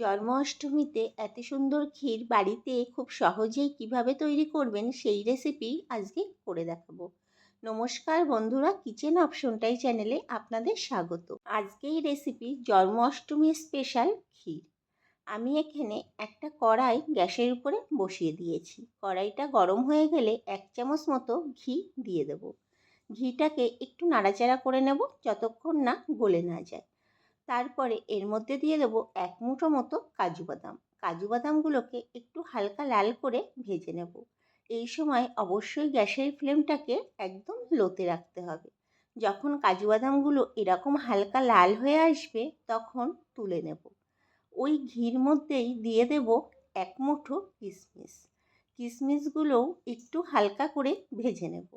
জন্মাষ্টমীতে এত সুন্দর ক্ষীর বাড়িতে খুব সহজেই কীভাবে তৈরি করবেন সেই রেসিপি আজকে করে দেখাবো। নমস্কার বন্ধুরা কিচেন অপশনটাই চ্যানেলে আপনাদের স্বাগত। আজকেই রেসিপি জন্মাষ্টমী স্পেশাল ক্ষীর। আমি এখানে একটা কড়াই গ্যাসের উপরে বসিয়ে দিয়েছি। কড়াইটা গরম হয়ে গেলে এক চামচ মতো ঘি দিয়ে দেব। ঘিটাকে একটু নাড়াচাড়া করে নেব, যতক্ষণ না গলে না যায়। তারপরে এর মধ্যে দিয়ে দেবো এক মুঠো মতো কাজু বাদাম। কাজু বাদামগুলোকে একটু হালকা লাল করে ভেজে নেব। এই সময় অবশ্যই গ্যাসের ফ্লেমটাকে একদম লোতে রাখতে হবে। যখন কাজু বাদামগুলো এরকম হালকা লাল হয়ে আসবে, তখন তুলে নেব। ওই ঘির মধ্যেই দিয়ে দেব এক মুঠো কিশমিশ কিশমিশগুলোও একটু হালকা করে ভেজে নেব।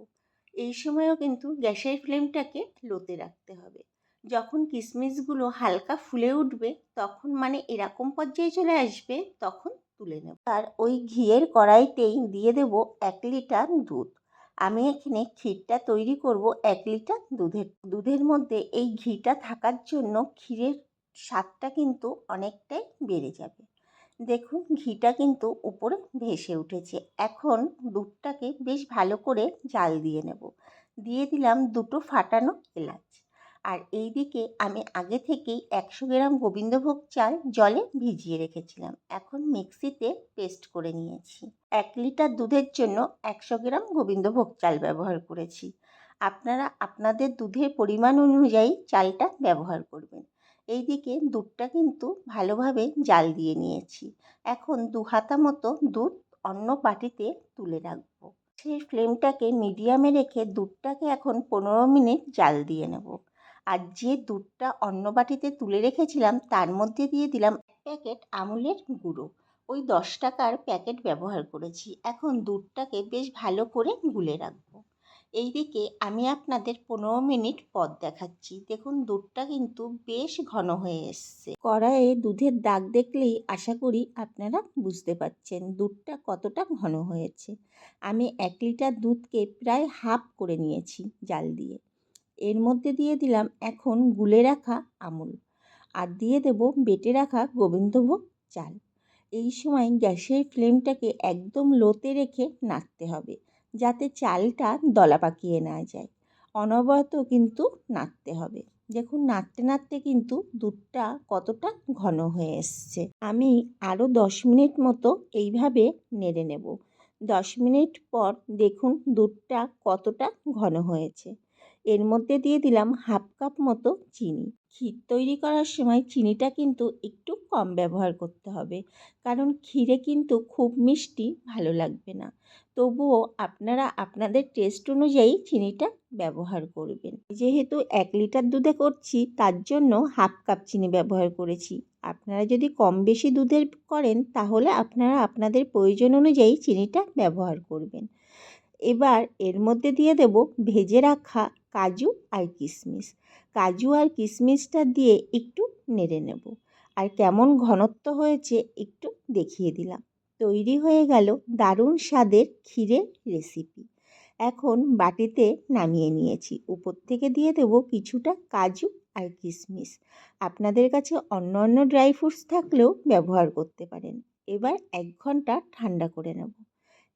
এই সময়ও কিন্তু গ্যাসের ফ্লেমটাকে লোতে রাখতে হবে। যখন কিশমিশগুলো হালকা ফুলে উঠবে, তখন মানে এরকম পর্যায়ে চলে আসবে, তখন তুলে নেব। আর ওই ঘিয়ের কড়াইতেই দিয়ে দেব এক লিটার দুধ। আমি এখানে ক্ষীরটা তৈরি করব এক লিটার দুধের। দুধের মধ্যে এই ঘিটা থাকার জন্য ক্ষীরের স্বাদটা কিন্তু অনেকটাই বেড়ে যাবে। দেখুন, ঘিটা কিন্তু উপরে ভেসে উঠেছে। এখন দুধটাকে বেশ ভালো করে জাল দিয়ে নেব। দিয়ে দিলাম দুটো ফাটানো এলাচ। আর এই দিকে আমি আগে থেকেই একশো গ্রাম গোবিন্দভোগ চাল জলে ভিজিয়ে রেখেছিলাম। এখন মিক্সিতে পেস্ট করে নিয়েছি। এক লিটার দুধের জন্য একশো গ্রাম গোবিন্দভোগ চাল ব্যবহার করেছি। আপনারা আপনাদের দুধের পরিমাণ অনুযায়ী চালটা ব্যবহার করবেন। এই দিকে দুধটা কিন্তু ভালোভাবে জাল দিয়ে নিয়েছি। এখন দু হাতা মতো দুধ অন্য বাটিতে তুলে রাখব। সেই ফ্লেমটাকে মিডিয়ামে রেখে দুধটাকে এখন পনেরো মিনিট জাল দিয়ে নেব। আর যে দুধটা অন্য বাটিতে তুলে রেখেছিলাম, তার মধ্যে দিয়ে দিলাম প্যাকেট আমুলের গুঁড়ো। ওই দশ টাকার প্যাকেট ব্যবহার করেছি। এখন দুধটাকে বেশ ভালো করে গুলে রাখব। এই দিকে আমি আপনাদের পনেরো মিনিট পর দেখাচ্ছি। দেখুন, দুধটা কিন্তু বেশ ঘন হয়ে এসছে। কড়াইয়ে দুধের দাগ দেখলেই আশা করি আপনারা বুঝতে পারছেন দুধটা কতটা ঘন হয়েছে। আমি এক লিটার দুধকে প্রায় হাফ করে নিয়েছি জাল দিয়ে। এর মধ্যে দিয়ে দিলাম এখন গুলে রাখা আমুল আর দিয়ে দেব বেটে রাখা গোবিন্দভোগ চাল। এই সময় গ্যাসের ফ্লেমটাকে একদম লোতে রেখে নাড়তে হবে যাতে চালটা দলা পাকিয়ে না যায়। অনবরত কিন্তু নাড়তে হবে। দেখুন নাড়তে নাড়তে কিন্তু দুধটা কতটা ঘন হয়ে এসছে। আমি আরও দশ মিনিট মতো এইভাবে নেড়ে নেব। দশ মিনিট পর দেখুন দুধটা কতটা ঘন হয়েছে। এর মধ্যে দিয়ে দিলাম হাফ কাপ মতো চিনি। ক্ষীর তৈরি করার সময় চিনিটা কিন্তু একটু কম ব্যবহার করতে হবে, কারণ ক্ষীরে কিন্তু খুব মিষ্টি ভালো লাগবে না। তবুও আপনারা আপনাদের টেস্ট অনুযায়ী চিনিটা ব্যবহার করবেন। যেহেতু এক লিটার দুধে করছি, তার জন্য হাফ কাপ চিনি ব্যবহার করেছি। আপনারা যদি কম বেশি দুধের করেন, তাহলে আপনারা আপনাদের প্রয়োজন অনুযায়ী চিনিটা ব্যবহার করবেন। এবার এর মধ্যে দিয়ে দেব ভেজে রাখা কাজু আর কিশমিশ কাজু আর কিশমিশটা দিয়ে একটু নেড়ে নেব। আর কেমন ঘনত্ব হয়েছে একটু দেখিয়ে দিলাম। তৈরি হয়ে গেল দারুণ স্বাদের ক্ষীরের রেসিপি। এখন বাটিতে নামিয়ে নিয়েছি। উপর থেকে দিয়ে দেব কিছুটা কাজু আর কিশমিশ আপনাদের কাছে অন্য অন্য ড্রাই ফ্রুটস থাকলেও ব্যবহার করতে পারেন। এবার এক ঘণ্টা ঠান্ডা করে নেব।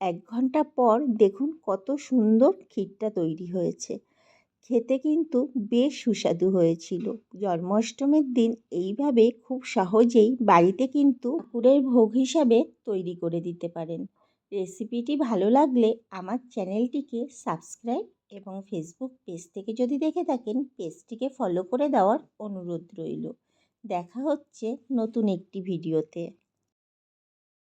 এক ঘণ্টা পর দেখুন কত সুন্দর ক্ষীরটা তৈরি হয়েছে। খেতে কিন্তু বেশ সুস্বাদু হয়েছিল। জন্মাষ্টমীর দিন এইভাবে খুব সহজেই বাড়িতে কিন্তু ঠাকুরের ভোগ হিসাবে তৈরি করে দিতে পারেন। রেসিপিটি ভালো লাগলে আমার চ্যানেলটিকে সাবস্ক্রাইব এবং ফেসবুক পেজ থেকে যদি দেখে থাকেন, পেজটিকে ফলো করে দেওয়ার অনুরোধ রইল। দেখা হচ্ছে নতুন একটি ভিডিওতে।